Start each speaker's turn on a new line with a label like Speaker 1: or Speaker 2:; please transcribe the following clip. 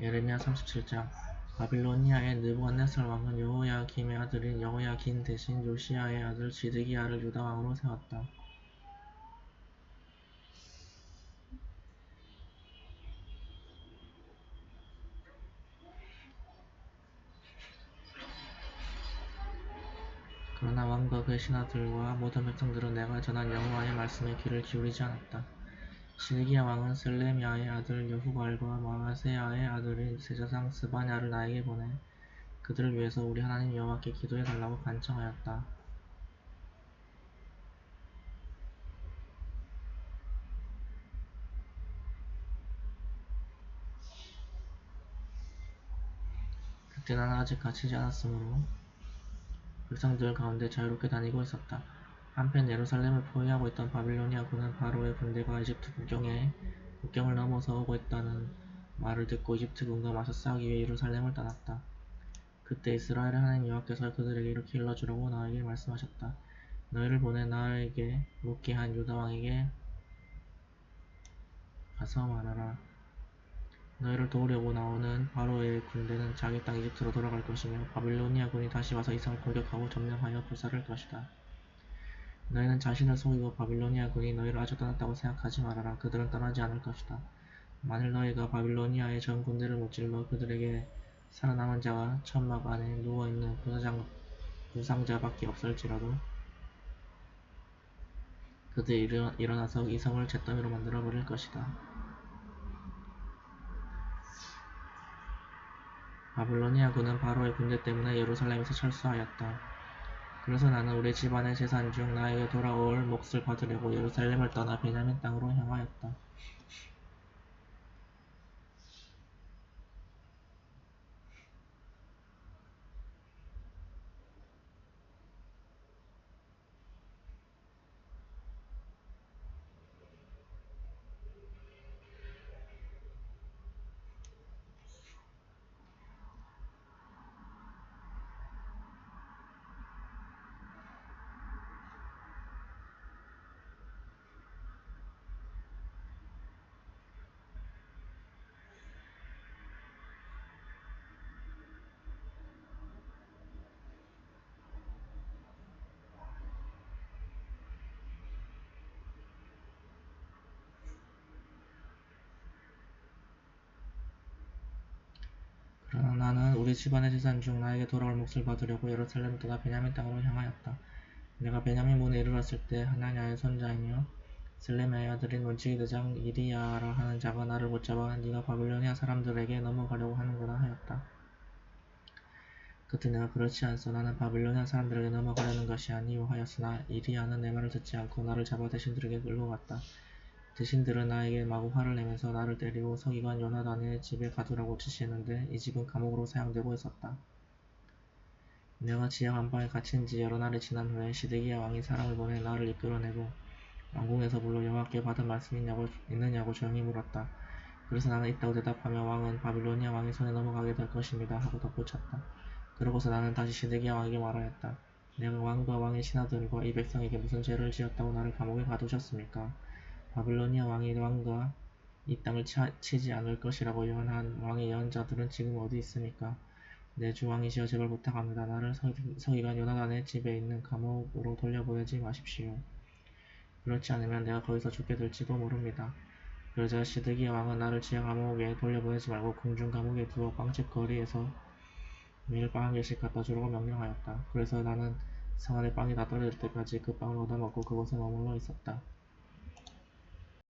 Speaker 1: 예레미야 37장 바빌로니아의 느부갓네살 왕은 여호야김의 아들인 여호야긴 대신 요시야의 아들 시드기야를 유다 왕으로 세웠다. 그러나 왕과 그의 신하들과 모든 백성들은 내가 전한 여호와의 말씀에 귀를 기울이지 않았다. 시드기야 왕은 셀레미야의 아들 여후갈과 마세야의 아들인 세자상 스바냐를 나에게 보내 그들을 위해서 우리 하나님 여호와께 기도해 달라고 간청하였다. 그때 나는 아직 갇히지 않았으므로 백성들 가운데 자유롭게 다니고 있었다. 한편 예루살렘을 포위하고 있던 바빌로니아 군은 바로의 군대가 이집트 국경에 국경을 넘어서 오고 있다는 말을 듣고 이집트 군과 맞서 싸우기 위해 예루살렘을 떠났다. 그때 이스라엘의 하나님 여호와께서 그들에게 이렇게 일러주라고 나에게 말씀하셨다. 너희를 보내 나에게 묻게 한 유다 왕에게 가서 말하라. 너희를 도우려고 나오는 바로의 군대는 자기 땅 이집트로 돌아갈 것이며 바빌로니아 군이 다시 와서 이 성을 공격하고 점령하여 불살할 것이다. 너희는 자신을 속이고 바빌로니아 군이 너희를 아주 떠났다고 생각하지 말아라. 그들은 떠나지 않을 것이다. 만일 너희가 바빌로니아의 전 군대를 무찔러 그들에게 살아남은 자가 천막 안에 누워있는 부사장, 부상자밖에 없을지라도 그들이 일어, 일어나서 이 성을 잿더미로 만들어 버릴 것이다. 바빌로니아 군은 바로의 군대 때문에 예루살렘에서 철수하였다. 그래서 나는 우리 집안의 재산 중 나에게 돌아올 몫을 받으려고 예루살렘을 떠나 베냐민 땅으로 향하였다. 그러나 우리 집안의 재산 중 나에게 돌아올 몫을 받으려고 예루살렘을 떠나 베냐민 땅으로 향하였다. 내가 베냐민 문에 이르렀을 때 하나냐의 손자이며 슬레미아의 아들인 원칙이 대장 이리야라 하는 자가 나를 붙잡아 네가 바빌로니아 사람들에게 넘어가려고 하는구나 하였다. 그때 내가 그렇지 않소 나는 바빌로니아 사람들에게 넘어가려는 것이 아니오 하였으나 이리야는 내 말을 듣지 않고 나를 잡아 대신들에게 끌고 갔다. 대신들은 나에게 마구 화를 내면서 나를 때리고 서기관 요나단의 집에 가두라고 지시했는데 이 집은 감옥으로 사용되고 있었다. 내가 지하 안방에 갇힌 지 여러 날이 지난 후에 시드기야 왕이 사람을 보내 나를 이끌어내고 왕궁에서 불러 여호와께 받은 말씀이 있냐고, 있느냐고 조용히 물었다. 그래서 나는 있다고 대답하며 왕은 바빌로니아 왕의 손에 넘어가게 될 것입니다 하고 덧붙였다. 그러고서 나는 다시 시드기야 왕에게 말하였다. 내가 왕과 왕의 신하들과 이 백성에게 무슨 죄를 지었다고 나를 감옥에 가두셨습니까? 바빌로니아 왕이 왕과 이 땅을 치지 않을 것이라고 예언한 왕의 예언자들은 지금 어디 있습니까? 내 주 왕이시여 제발 부탁합니다. 나를 서기관 요나단의 집에 있는 감옥으로 돌려보내지 마십시오. 그렇지 않으면 내가 거기서 죽게 될지도 모릅니다. 그러자 시드기야 왕은 나를 지하 감옥에 돌려보내지 말고 궁중 감옥에 두어 빵집 거리에서 매일 빵 한 개씩 갖다 주라고 명령하였다. 그래서 나는 성 안에 빵이 다 떨어질 때까지 그 빵을 얻어먹고 그곳에 머물러 있었다.